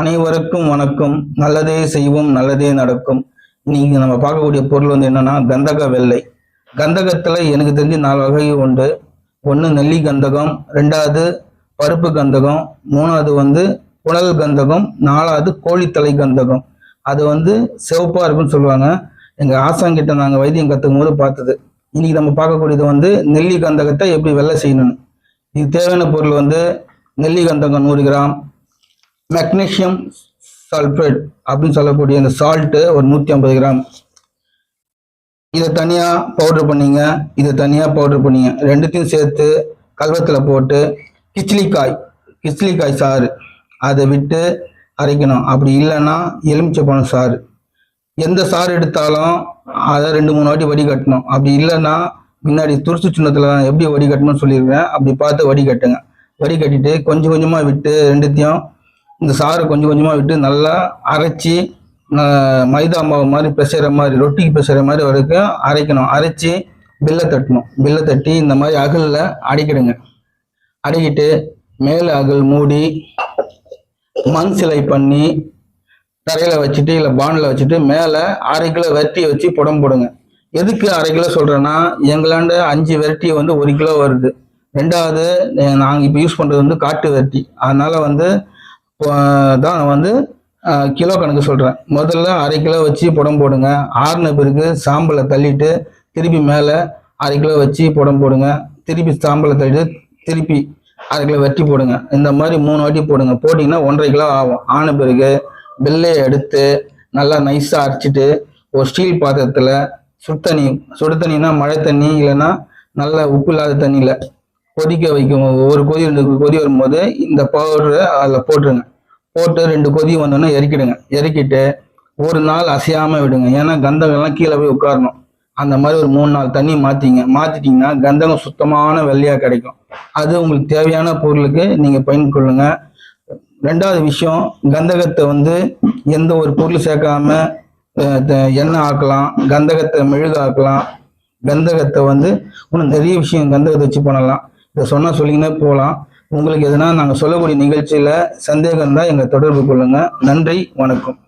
அனைவருக்கும் வணக்கம். நல்லதே செய்வோம் நல்லதே நடக்கும். இன்னைக்கு நம்ம பார்க்கக்கூடிய பொருள் வந்து என்னன்னா கந்தக வெள்ளை. கந்தகத்துல எனக்கு தெரிஞ்சு நாலு வகை உண்டு. ஒன்று நெல்லி கந்தகம் ரெண்டாவது பருப்பு கந்தகம் மூணாவது வந்து குழல் கந்தகம் நாலாவது கோழித்தலை கந்தகம். அது வந்து சிவப்பா இருக்குன்னு சொல்லுவாங்க. எங்க ஆசாங்கிட்ட நாங்கள் வைத்தியம் கத்துக்கும் போது பார்த்தது. இன்னைக்கு நம்ம பார்க்கக்கூடியது வந்து நெல்லி கந்தகத்தை எப்படி வெள்ளை செய்யணும்னு. இது தேவையான பொருள் வந்து நெல்லி கந்தகம் நூறு கிராம் மெக்னீசியம் சல்ஃபேட் அப்படின்னு சொல்லக்கூடிய அந்த சால்ட்டு ஒரு நூற்றி ஐம்பது கிராம். இதை தனியாக பவுடர் பண்ணிங்க. இதை தனியாக பவுடர் பண்ணிங்க. ரெண்டுத்தையும் சேர்த்து கல்வத்தில் போட்டு கிச்சிலிக்காய் கிச்சிலிக்காய் சாறு. அதை விட்டு அரைக்கணும். அப்படி இல்லைன்னா எலுமிச்சப்பழம் சாறு. எந்த சாறு எடுத்தாலும் அதை ரெண்டு மூணு வாட்டி வடிகட்டணும் அப்படி இல்லைன்னா முன்னாடி துருசு சின்னத்தில் எப்படி வடிகட்டணும்னு சொல்லியிருக்கேன் அப்படி பார்த்து வடிகட்டுங்க வடிகட்டிட்டு கொஞ்சம் கொஞ்சமாக விட்டு ரெண்டுத்தையும் இந்த சாறை கொஞ்சம் கொஞ்சமாக விட்டு நல்லா அரைச்சி மைதா மாவு மாதிரி பிசைகிற மாதிரி ரொட்டிக்கு பிசைகிற மாதிரி வரைக்கும் அரைக்கணும். அரைச்சி பில்லை தட்டணும். பில்லை தட்டி இந்த மாதிரி அகலில் அடிக்கிடுங்க. அடிக்கிட்டு மேலே அகல் மூடி மண் சிலை பண்ணி தரையில் வச்சுட்டு இல்லை பானில் வச்சுட்டு மேலே அரை கிலோ வெட்டி வச்சு புடம் போடுங்க. எதுக்கு அரை கிலோ சொல்கிறேன்னா எங்களாண்ட அஞ்சு வெரைட்டி வந்து ஒரு கிலோ வருது. ரெண்டாவது நாங்கள் இப்போ யூஸ் பண்ணுறது வந்து காட்டு வெரைட்டி அதனால் வந்து தான் வந்து கிலோ கணக்கு சொல்கிறேன் முதல்ல அரை கிலோ வச்சு புடம் போடுங்க. ஆறுன பிறகு சாம்பலை தள்ளிட்டு திருப்பி மேலே அரை கிலோ வச்சு புடம் போடுங்க. திருப்பி சாம்பலை தள்ளிட்டு திருப்பி அரை கிலோ வெட்டி போடுங்க. இந்த மாதிரி மூணு வாட்டி போடுங்க. போட்டிங்கன்னா ஒன்றரை கிலோ ஆகும். ஆன பிறகு வெள்ளையை எடுத்து நல்லா நைஸாக அரைச்சிட்டு ஒரு ஸ்டீல் பாத்திரத்தில் சுடு தண்ணி சுடு தண்ணினா மழை தண்ணி இல்லைன்னா நல்ல உப்பு இல்லாத தண்ணியில் கொதிக்க வைக்கும். ஒரு கொதி ரெண்டு கொதி வரும்போது இந்த பவுடரை அதில் போட்டுருங்க. போட்டு ரெண்டு கொதி வந்தோன்னே இறக்கிடுங்க. இறக்கிட்டு ஒரு நாள் அசையாமல் விடுங்க. ஏன்னா கந்தகம்லாம் கீழே போய் உட்காரணும். அந்த மாதிரி ஒரு மூணு நாள் தண்ணி மாற்றிங்க மாற்றிட்டிங்கன்னா கந்தகம் சுத்தமான வெள்ளையாக கிடைக்கும். அது உங்களுக்கு தேவையான பொருளுக்கு நீங்கள் பயன்படுங்க ரெண்டாவது விஷயம் கந்தகத்தை வந்து எந்த ஒரு பொருள் சேர்க்காம த- எண்ணெய் ஆக்கலாம் கந்தகத்தை மெழுகு ஆக்கலாம் கந்தகத்தை வந்து இன்னும் நிறைய விஷயம் கந்தகத்தை வச்சு பண்ணலாம். இதை சொன்னால் சொல்லிங்கன்னா போகலாம் உங்களுக்கு எதுனா நாங்கள் சொல்லக்கூடிய நிகழ்ச்சியில் சந்தேகம் தான் எங்களை தொடர்பு கொள்ளுங்கள் நன்றி வணக்கம்.